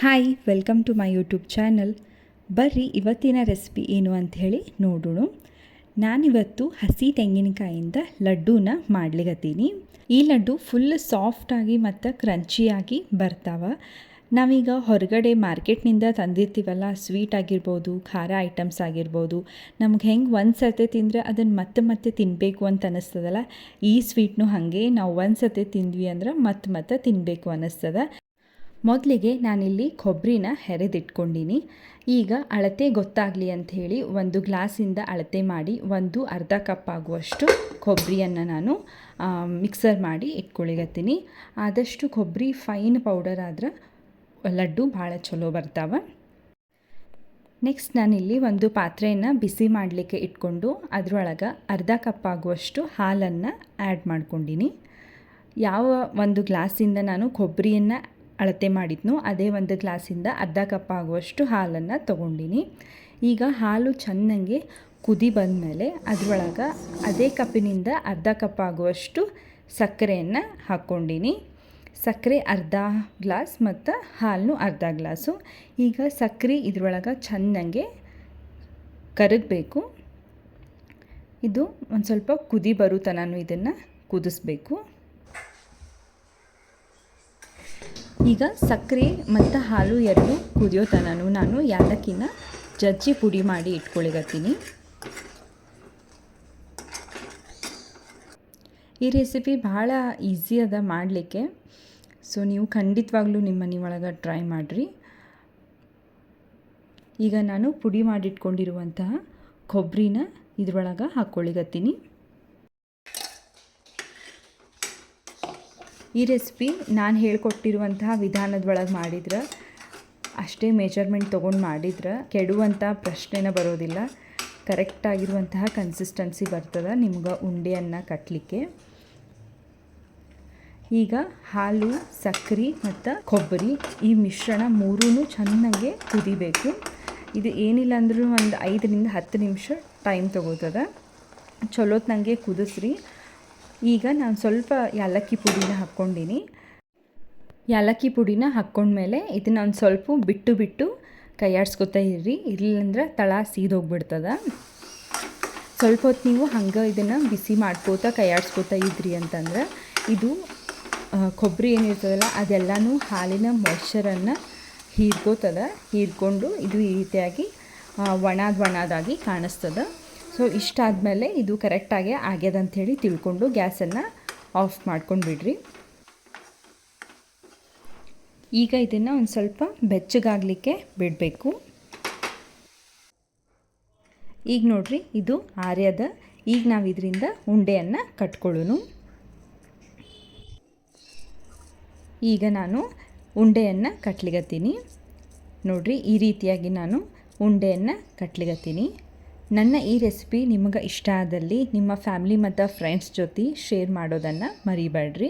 Hi welcome to my YouTube channel ಬರ್ರಿ, ಇವತ್ತಿನ recipe ಏನು ಅಂಥೇಳಿ ನೋಡೋಣ. ನಾನಿವತ್ತು ಹಸಿ ತೆಂಗಿನಕಾಯಿಂದ ಲಡ್ಡೂನ ಮಾಡ್ಲಿಕತ್ತೀನಿ. ಈ ಲಡ್ಡು ಫುಲ್ ಸಾಫ್ಟಾಗಿ ಮತ್ತು ಕ್ರಂಚಿಯಾಗಿ ಬರ್ತಾವ. ನಾವೀಗ ಹೊರಗಡೆ ಮಾರ್ಕೆಟ್ನಿಂದ ತಂದಿರ್ತೀವಲ್ಲ ಸ್ವೀಟ್ ಆಗಿರ್ಬೋದು, ಖಾರ ಐಟಮ್ಸ್ ಆಗಿರ್ಬೋದು. ನಮ್ಗೆ ಹೆಂಗೆ ಒಂದು ಸರ್ತಿ ತಿಂದರೆ ಅದನ್ನು ಮತ್ತೆ ಮತ್ತೆ ತಿನ್ನಬೇಕು ಅಂತ ಅನ್ನಿಸ್ತದಲ್ಲ ಈ ಸ್ವೀಟ್ನು ಹಾಗೆ ನಾವು ಒಂದು ಸರ್ತಿ ತಿಂದ್ವಿ ಅಂದ್ರೆ ಮತ್ತೆ ಮತ್ತೆ ತಿನ್ನಬೇಕು ಅನ್ನಿಸ್ತದ ಮೊದಲಿಗೆ ನಾನಿಲ್ಲಿ ಕೊಬ್ಬರಿನ ಹೆರೆದಿಟ್ಕೊಂಡಿನಿ. ಈಗ ಅಳತೆ ಗೊತ್ತಾಗಲಿ ಅಂಥೇಳಿ ಒಂದು ಗ್ಲಾಸಿಂದ ಅಳತೆ ಮಾಡಿ ಒಂದು ಅರ್ಧ ಕಪ್ ಆಗುವಷ್ಟು ಕೊಬ್ಬರಿಯನ್ನು ನಾನು ಮಿಕ್ಸರ್ ಮಾಡಿ ಇಟ್ಕೊಳಿಗತ್ತೀನಿ ಆದಷ್ಟು ಕೊಬ್ಬರಿ ಫೈನ್ ಪೌಡರ್ ಆದ್ರೆ ಲಡ್ಡು ಭಾಳ ಚಲೋ ಬರ್ತಾವೆ. ನೆಕ್ಸ್ಟ್ ನಾನಿಲ್ಲಿ ಒಂದು ಪಾತ್ರೆಯನ್ನು ಬಿಸಿ ಮಾಡಲಿಕ್ಕೆ ಇಟ್ಕೊಂಡು ಅದರೊಳಗೆ ಅರ್ಧ ಕಪ್ ಆಗುವಷ್ಟು ಹಾಲನ್ನು ಆ್ಯಡ್ ಮಾಡ್ಕೊಂಡಿನಿ. ಯಾವ ಒಂದು ಗ್ಲಾಸಿಂದ ನಾನು ಕೊಬ್ಬರಿಯನ್ನು ಅಳತೆ ಮಾಡಿದ್ನು ಅದೇ ಒಂದು ಗ್ಲಾಸಿಂದ ಅರ್ಧ ಕಪ್ ಆಗುವಷ್ಟು ಹಾಲನ್ನು ತೊಗೊಂಡಿನಿ. ಈಗ ಹಾಲು ಚೆನ್ನಾಗಿ ಕುದಿ ಬಂದಮೇಲೆ ಅದರೊಳಗೆ ಅದೇ ಕಪ್ಪಿನಿಂದ ಅರ್ಧ ಕಪ್ ಆಗುವಷ್ಟು ಸಕ್ಕರೆಯನ್ನು ಹಾಕ್ಕೊಂಡಿನಿ ಸಕ್ಕರೆ ಅರ್ಧ ಗ್ಲಾಸ್ ಮತ್ತು ಹಾಲು ಅರ್ಧ ಗ್ಲಾಸು. ಈಗ ಸಕ್ಕರೆ ಇದ್ರೊಳಗೆ ಚೆನ್ನಾಗೆ ಕರಗಬೇಕು. ಇದು ಒಂದು ಸ್ವಲ್ಪ ಕುದಿ ಬರೋ ನಾನು ಇದನ್ನು ಕುದಿಸ್ಬೇಕು. ಈಗ ಸಕ್ಕರೆ ಮತ್ತು ಹಾಲು ಎರಡು ಕುದಿಯೋ ತನೂ ನಾನು ಯಾಲಕ್ಕಿನ ಜಜ್ಜಿ ಪುಡಿ ಮಾಡಿ ಇಟ್ಕೊಳಿಗತ್ತೀನಿ ಈ ರೆಸಿಪಿ ಭಾಳ ಈಸಿ ಅದ ಮಾಡಲಿಕ್ಕೆ. ಸೊ, ನೀವು ಖಂಡಿತವಾಗ್ಲೂ ನಿಮ್ಮ ಮನೆ ಒಳಗೆ ಟ್ರೈ ಮಾಡಿರಿ. ಈಗ ನಾನು ಪುಡಿ ಮಾಡಿಟ್ಕೊಂಡಿರುವಂತಹ ಕೊಬ್ಬರಿನ ಇದ್ರೊಳಗೆ ಹಾಕ್ಕೊಳಿಗತ್ತೀನಿ ಈ ರೆಸಿಪಿ ನಾನು ಹೇಳ್ಕೊಟ್ಟಿರುವಂತಹ ವಿಧಾನದೊಳಗೆ ಮಾಡಿದ್ರೆ, ಅಷ್ಟೇ ಮೆಜರ್ಮೆಂಟ್ ತೊಗೊಂಡು ಮಾಡಿದ್ರೆ ಕೆಡುವಂಥ ಪ್ರಶ್ನೆನ ಬರೋದಿಲ್ಲ. ಕರೆಕ್ಟಾಗಿರುವಂತಹ ಕನ್ಸಿಸ್ಟೆನ್ಸಿ ಬರ್ತದೆ ನಿಮ್ಗೆ ಉಂಡೆಯನ್ನು ಕಟ್ಟಲಿಕ್ಕೆ ಈಗ ಹಾಲು ಸಕ್ಕರೆ ಮತ್ತು ಕೊಬ್ಬರಿ ಈ ಮಿಶ್ರಣ ಮೂರೂ ಚೆನ್ನಾಗಿ ಕುದಿಬೇಕು. ಇದು ಏನಿಲ್ಲ ಅಂದರೂ ಒಂದು ಐದರಿಂದ ಹತ್ತು ನಿಮಿಷ ಟೈಮ್ ತೊಗೋತದ. ಚಲೋತ್ನಂಗೆ ಕುದಿಸ್ರಿ. ಈಗ ನಾನು ಸ್ವಲ್ಪ ಯಾಲಕ್ಕಿ ಪುಡಿನ ಹಾಕ್ಕೊಂಡಿನಿ. ಯಾಲಕ್ಕಿ ಪುಡಿನ ಹಾಕ್ಕೊಂಡ್ಮೇಲೆ ಇದನ್ನ ಒಂದು ಸ್ವಲ್ಪ ಬಿಟ್ಟು ಬಿಟ್ಟು ಕೈಯಾಡ್ಸ್ಕೊತಾ ಇರ್ರಿ. ಇರ್ಲಿಲ್ಲಂದ್ರೆ ತಳ ಸೀದೋಗ್ಬಿಡ್ತದ. ಸ್ವಲ್ಪ ಹೊತ್ತು ನೀವು ಹಂಗೆ ಇದನ್ನು ಬಿಸಿ ಮಾಡ್ಕೋತಾ ಕೈಯಾಡ್ಸ್ಕೊತಾ ಇದ್ರಿ ಅಂತಂದ್ರೆ ಇದು ಕೊಬ್ಬರಿ ಏನಿರ್ತದಲ್ಲ ಅದೆಲ್ಲನೂ ಹಾಲಿನ ಮಾಯ್ಶ್ಚರನ್ನು ಹೀರ್ಕೋತದ. ಹೀರ್ಕೊಂಡು ಇದು ಈ ರೀತಿಯಾಗಿ ಒಣದ ಒಣದಾಗಿ ಕಾಣಿಸ್ತದ. ಸೊ ಇಷ್ಟಾದಮೇಲೆ ಇದು ಕರೆಕ್ಟಾಗಿ ಆಗ್ಯದ ಅಂಥೇಳಿ ತಿಳ್ಕೊಂಡು ಗ್ಯಾಸನ್ನು ಆಫ್ ಮಾಡ್ಕೊಂಡು ಬಿಡ್ರಿ ಈಗ ಇದನ್ನು ಒಂದು ಸ್ವಲ್ಪ ಬೆಚ್ಚಗಾಗಲಿಕ್ಕೆ ಬಿಡಬೇಕು. ಈಗ ನೋಡ್ರಿ, ಇದು ಆರ್ಯದ, ಈಗ ನಾವು ಇದರಿಂದ ಉಂಡೆಯನ್ನು ಕಟ್ಕೊಳ್ಳೋನು ಈಗ ನಾನು ಉಂಡೆಯನ್ನು ಕಟ್ಲಿಗತ್ತೀನಿ ನೋಡ್ರಿ, ಈ ರೀತಿಯಾಗಿ ನಾನು ಉಂಡೆಯನ್ನು ಕಟ್ಲಿಗತ್ತೀನಿ ನನ್ನ ಈ ರೆಸಿಪಿ ನಿಮಗೆ ಇಷ್ಟ ಆದಲ್ಲಿ ನಿಮ್ಮ ಫ್ಯಾಮ್ಲಿ ಮತ್ತು ಫ್ರೆಂಡ್ಸ್ ಜೊತೆ ಶೇರ್ ಮಾಡೋದನ್ನು ಮರಿಬೇಡ್ರಿ.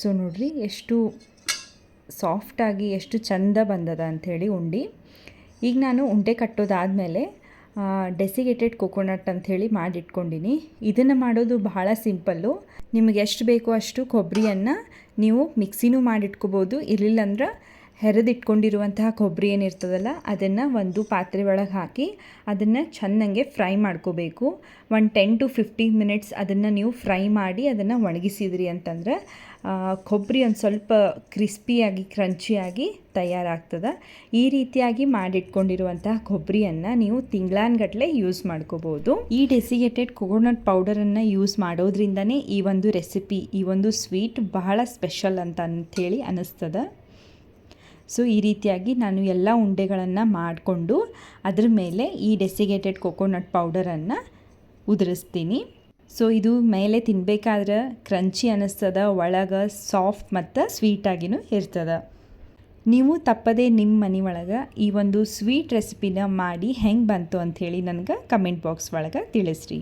ಸೊ ನೋಡಿರಿ ಎಷ್ಟು ಸಾಫ್ಟಾಗಿ ಎಷ್ಟು ಚಂದ ಬಂದದ ಅಂಥೇಳಿ ಉಂಡೆ. ಈಗ ನಾನು ಉಂಡೆ ಕಟ್ಟೋದಾದಮೇಲೆ ಡೆಸಿಗೇಟೆಡ್ ಕೊಕೊನಟ್ ಅಂಥೇಳಿ ಮಾಡಿಟ್ಕೊಂಡಿನಿ. ಇದನ್ನು ಮಾಡೋದು ಬಹಳ ಸಿಂಪಲ್ಲು ನಿಮಗೆ ಎಷ್ಟು ಬೇಕೋ ಅಷ್ಟು ಕೊಬ್ಬರಿಯನ್ನು ನೀವು ಮಿಕ್ಸಿನೂ ಮಾಡಿಟ್ಕೋಬೋದು. ಇರಲಿಲ್ಲ ಅಂದ್ರೆ ಹೆರೆದಿಟ್ಕೊಂಡಿರುವಂತಹ ಕೊಬ್ಬರಿ ಏನಿರ್ತದಲ್ಲ, ಅದನ್ನು ಒಂದು ಪಾತ್ರೆ ಒಳಗೆ ಹಾಕಿ ಅದನ್ನು ಚೆನ್ನಾಗೆ ಫ್ರೈ ಮಾಡ್ಕೋಬೇಕು. ಒಂದು ಟೆನ್ ಟು ಫಿಫ್ಟೀನ್ ಮಿನಿಟ್ಸ್ ಅದನ್ನು ನೀವು ಫ್ರೈ ಮಾಡಿ ಅದನ್ನು ಒಣಗಿಸಿದ್ರಿ ಅಂತಂದ್ರೆ ಕೊಬ್ಬರಿ ಒಂದು ಸ್ವಲ್ಪ ಕ್ರಿಸ್ಪಿಯಾಗಿ ಕ್ರಂಚಿಯಾಗಿ ತಯಾರಾಗ್ತದೆ. ಈ ರೀತಿಯಾಗಿ ಮಾಡಿಟ್ಕೊಂಡಿರುವಂತಹ ಕೊಬ್ಬರಿಯನ್ನು ನೀವು ತಿಂಗಳಾನ್ಗಟ್ಟಲೆ ಯೂಸ್ ಮಾಡ್ಕೋಬೋದು. ಈ ಡೆಸಿಗೇಟೆಡ್ ಕೊಕೊನಟ್ ಪೌಡರನ್ನು ಯೂಸ್ ಮಾಡೋದ್ರಿಂದನೇ ಈ ಒಂದು ರೆಸಿಪಿ ಈ ಒಂದು ಸ್ವೀಟ್ ಬಹಳ ಸ್ಪೆಷಲ್ ಅಂತ ಅಂಥೇಳಿ ಅನ್ನಿಸ್ತದೆ ಸೊ ಈ ರೀತಿಯಾಗಿ ನಾನು ಎಲ್ಲ ಉಂಡೆಗಳನ್ನು ಮಾಡಿಕೊಂಡು ಅದ್ರ ಮೇಲೆ ಈ ಡೆಸಿಗೇಟೆಡ್ ಕೊಕೊನಟ್ ಪೌಡರನ್ನು ಉದುರಿಸ್ತೀನಿ. ಸೊ ಇದು ಮೇಲೆ ತಿನ್ಬೇಕಾದ್ರೆ ಕ್ರಂಚಿ ಅನ್ನಿಸ್ತದ ಒಳಗೆ ಸಾಫ್ಟ್ ಮತ್ತು ಸ್ವೀಟಾಗಿನೂ ಇರ್ತದೆ. ನೀವು ತಪ್ಪದೇ ನಿಮ್ಮ ಮನೆ ಒಳಗೆ ಈ ಒಂದು ಸ್ವೀಟ್ ರೆಸಿಪಿನ ಮಾಡಿ ಹೆಂಗೆ ಬಂತು ಅಂಥೇಳಿ ನನಗೆ ಕಮೆಂಟ್ ಬಾಕ್ಸ್ ಒಳಗೆ ತಿಳಿಸ್ರಿ.